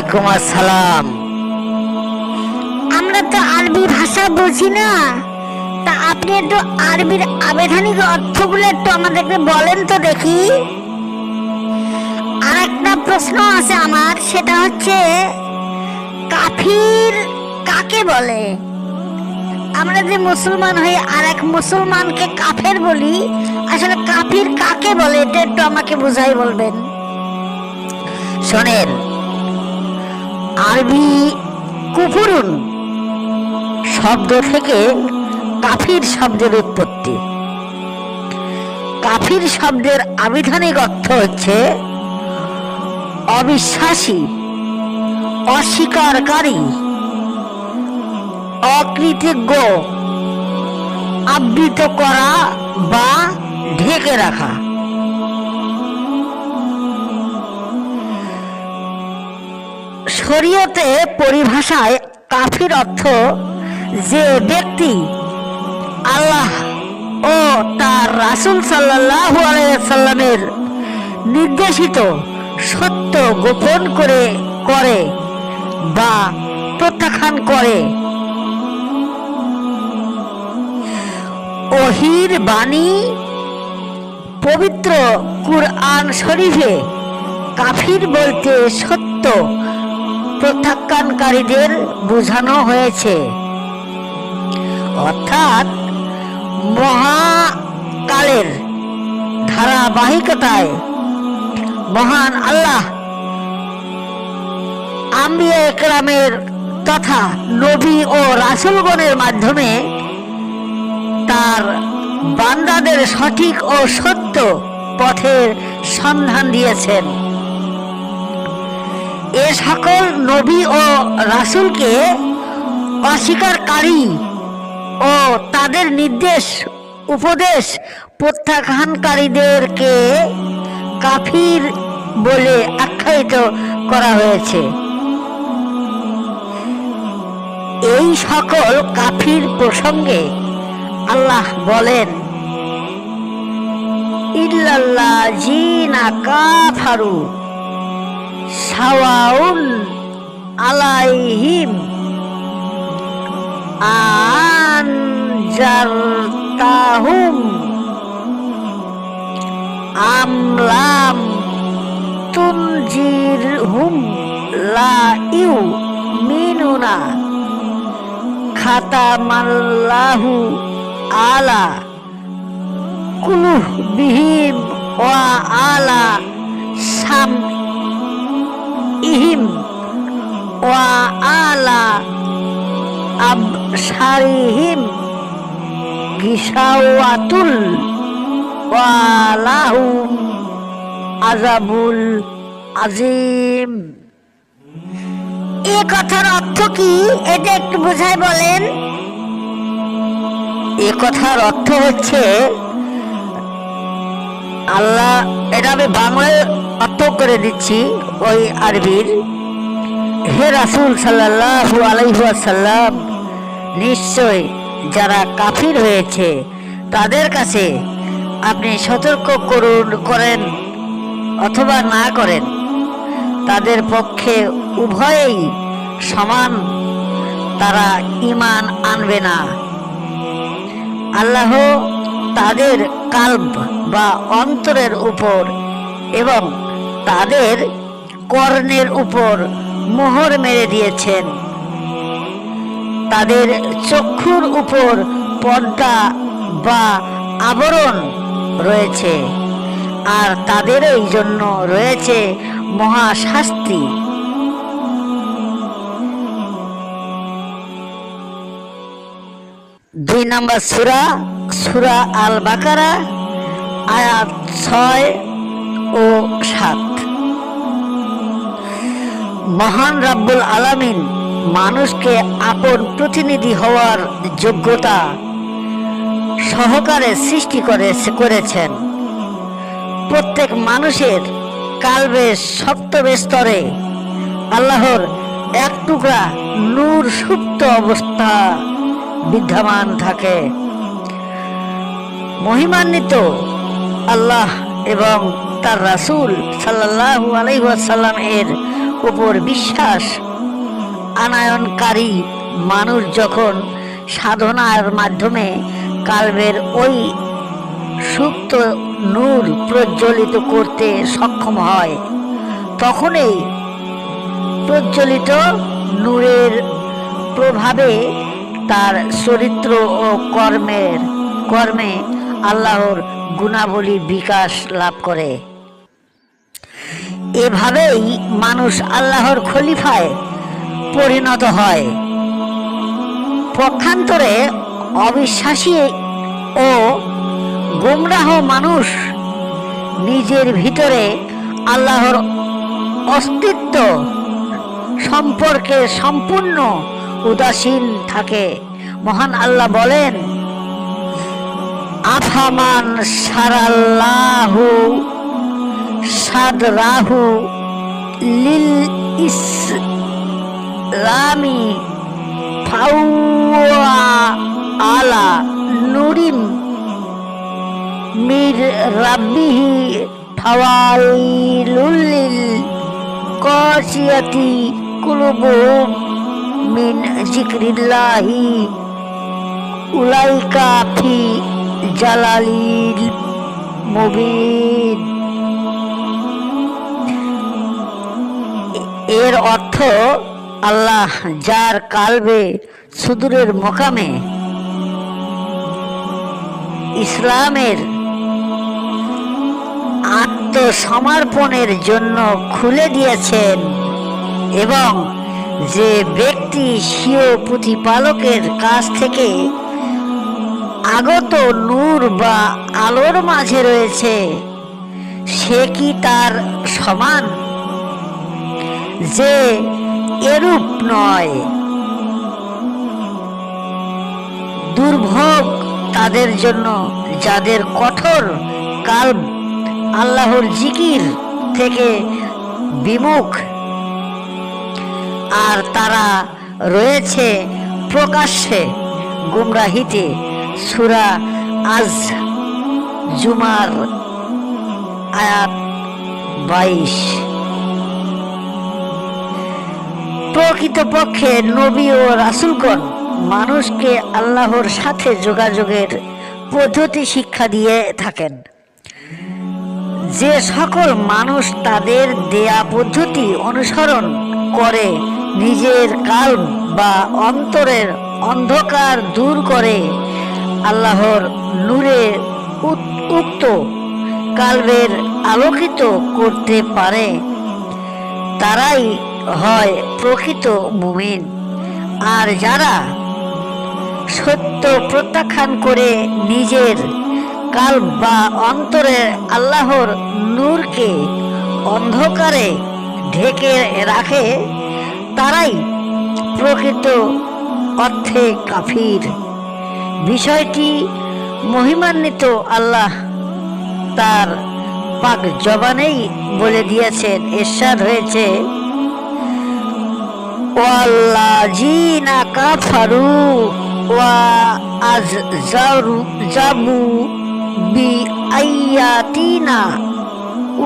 ওয়ালাইকুম আসসালাম। আমরা তো আরবি ভাষা বুঝি না। তা আপনি একটু আরবির আবেধানিক অর্থগুলো একটু আমাদেরকে বলেন তো দেখি। আর একটা প্রশ্ন আছে আমার সেটা হচ্ছে কাফির কাকে বলে? আমরা যে মুসলমান হই আর এক মুসলমানকে কাফের বলি আসলে কাফির কাকে বলে এটা একটু আমাকে বুঝাই বলবেন। শোনেন আরবি কুফুরুন শব্দ থেকে কাফির শব্দের উৎপত্তি। কাফির শব্দের আবিধানিক অর্থ হচ্ছে অবিশ্বাসী, অস্বীকারী, অকৃতজ্ঞ, আবৃত করা বা ঢেকে রাখা। শরীয়তে পরিভাষায় কাফির অর্থ যে ব্যক্তি আল্লাহ ও তার রাসুল সাল্লাহ সাল্লামের নির্দেশিত সত্য গোপন করে করে বা প্রত্যাখ্যান করে। অহির বাণী পবিত্র কুরআন শরীফে কাফির বলতে সত্য প্রত্যাখ্যানকারীদের বোঝানো হয়েছে। অর্থাৎ মহাকালের ধারাবাহিকতায় মহান আল্লাহ আম্বিয়া একরামের তথা নবী ও রাসুলগণের মাধ্যমে তার বান্দাদের সঠিক ও সত্য পথের সন্ধান দিয়েছেন। এ সকল নবী ও রাসুলকে অস্বীকারী ও তাদের নির্দেশ, উপদেশ প্রত্যাখ্যানকারীদেরকে কাফির বলে আখ্যায়িত করা হয়েছে। এই সকল কাফির প্রসঙ্গে আল্লাহ বলেন, ইল্লাল্লাহ জিনা কাফারু। সাওয়াউন আলাইহিম আনজারতাহুম আমলাম তুনজিরহুম লা ইউ মিনুনা খাতামাল্লাহু আলা কুলুহ বিহিম ওয়া আলা সাম ইহিম ওয়া আলা আবসারিহিম গিসাওয়াতুল ওয়ালাহুম আজাবুল আজিম এ কথার অর্থ কি? এটা একটু বোঝাই বলেন। এ কথার অর্থ হচ্ছে আল্লাহ এটা আমি বাংলায় অর্থ করে দিচ্ছি ওই আরবির। হে রাসুল সাল্লাল্লাহু আলাইহাল্লাম নিশ্চয় যারা কাফির হয়েছে, তাদের কাছে আপনি সতর্ক করুন, করেন অথবা না করেন, তাদের পক্ষে উভয়েই সমান, তারা ইমান আনবে না। আল্লাহ তাদের কাল্প বা অন্তরের উপর এবং তাদের কর্ণের উপর মোহর মেরে দিয়েছেন। তাদের চক্ষুর উপর পর্দা বা আবরণ রয়েছে, আর তাদের এই জন্য রয়েছে মহাশাস্তি। দুই নম্বর সুরা সুরা আল বাকারা আয়াত ছয় ও সাত। মহান রাব্বুল আলামিন মানুষকে আপন প্রতিনিধি হওয়ার যোগ্যতা সহকারে সৃষ্টি করে করেছেন। প্রত্যেক মানুষের কালবে সপ্তম স্তরে আল্লাহর এক টুকরা নূর সুপ্ত অবস্থা বিদ্যমান থাকে। মহিমান্বিত আল্লাহ এবং তার রাসূল সাল্লাল্লাহু আলাইহি ওয়াসাল্লাম এর উপর বিশ্বাস আনায়নকারী মানুষ যখন সাধনার মাধ্যমে কালবের ওই সুপ্ত নূর প্রজ্বলিত করতে সক্ষম হয়, তখনই প্রজ্বলিত নূরের প্রভাবে তার চরিত্র ও কর্মের, কর্মে আল্লাহর গুণাবলী বিকাশ লাভ করে। এভাবেই মানুষ আল্লাহর খলিফায় পরিণত হয়। পক্ষান্তরে অবিশ্বাসী ও গুমরাহ মানুষ নিজের ভিতরে আল্লাহর অস্তিত্ব সম্পর্কে সম্পূর্ণ উদাসীন থাকে। মহান আল্লাহ বলেন, আফামান সারাল্লাহু সাদরাহু লিল ইসলামি ফাউয়া আলা নুরিম মির রাব্বিহি ফাওয়াইলুল কাসিয়াতি কুলুবুহুম মিন জিকরিল্লাহি উলাইকা ফি জালালিল মুবিন। এর অর্থ আল্লাহ যার কালবে সুদূরের মোকামে ইসলামের আত্মসমর্পণের জন্য খুলে দিয়েছেন এবং যে ব্যক্তি স্বীয় প্রতিপালকের কাছ থেকে আগত নূর বা আলোর মাঝে রয়েছে, সে কি তার সমান? যে এরূপ নয়। দুর্ভোগ তাদের জন্য যাদের কঠোর কাল আল্লাহর জিকির থেকে বিমুখ। আর তারা রয়েছে প্রকাশ্যে গুমরাহিতে। সুরা আজ জুমার আয়াত বাইশ। প্রকৃতপক্ষে নবী ও রাসুলগণ মানুষকে আল্লাহর সাথে যোগাযোগের পদ্ধতি শিক্ষা দিয়ে থাকেন। যে সকল মানুষ তাদের দেয়া পদ্ধতি অনুসরণ করে, নিজের কাল বা অন্তরের অন্ধকার দূর করে, আল্লাহর নূরে উক্ত কালবের আলোকিত করতে পারে, তারাই হয় প্রকৃত মুমিন। আর যারা সত্য প্রত্যাখ্যান করে নিজের কাল বা অন্তরে আল্লাহর নূরকে অন্ধকারে ঢেকে রাখে, তারাই প্রকৃত অর্থে কাফির। বিষয়টি মহিমান্বিত আল্লাহ তার পাক জবানেই বলে দিয়েছেন। এরশাদ হয়েছে ওয়াল্লাজিনা ওয়া আযজারু জাবু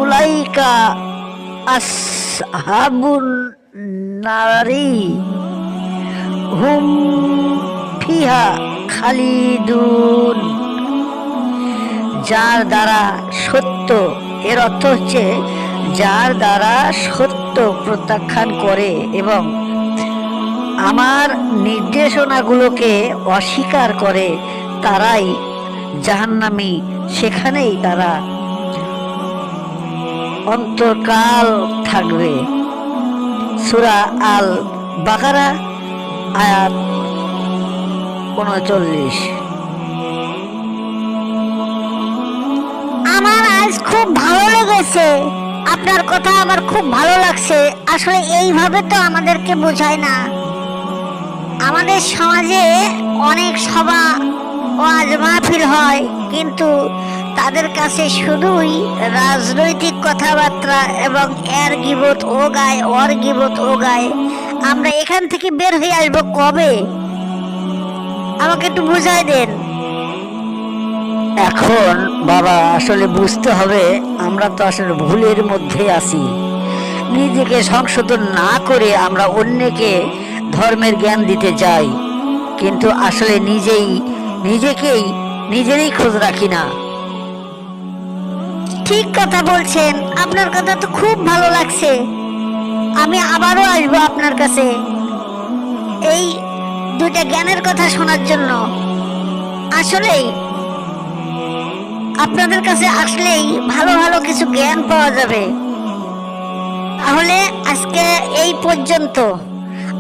উলাইকা আসহাবুন নারি খালিদুন যার দ্বারা সত্য, এর অর্থ হচ্ছে, যার দ্বারা সত্য প্রত্যাখ্যান করে এবং আমার নির্দেশনাগুলোকে অস্বীকার করে তারাই জাহান্নামি, সেখানেই তারা অন্তকাল থাকবে। সুরা আল বাকারা আয়াত উনচল্লিশ। আমার আজ খুব ভালো লেগেছে। আপনার কথা আমার খুব ভালো লাগছে। আসলে এইভাবে তো আমাদেরকে বোঝায় না। আমাদের সমাজে অনেক সভা ওয়াজ মাহফিল হয়, কিন্তু তাদের কাছে শুধুই রাজনৈতিক কথাবার্তা এবং এর গিবত ও গায় ওর গিবত ও গায়। আমরা এখান থেকে বের হয়ে আসব কবে? আমাকে একটু বুঝাই দেন। এখন বাবা, আসলে বুঝতে হবে, আমরা তো আসলে ভুলের মধ্যে আছি। নিজেকে সংশোধন না করে আমরা অন্যকে ধর্মের জ্ঞান দিতে যাই। কিন্তু আসলে নিজেই, নিজেকেই, নিজেরই খোঁজ রাখি না। ঠিক কথা বলছেন। আপনার কথা তো খুব ভালো লাগছে। আমি আবারও আসব আপনার কাছে। এই দুইটা জ্ঞানের কথা শোনার জন্য। আসলেই, আপনাদের কাছে আসলেই ভালো ভালো কিছু জ্ঞান পাওয়া যাবে। তাহলে আজকে এই পর্যন্ত।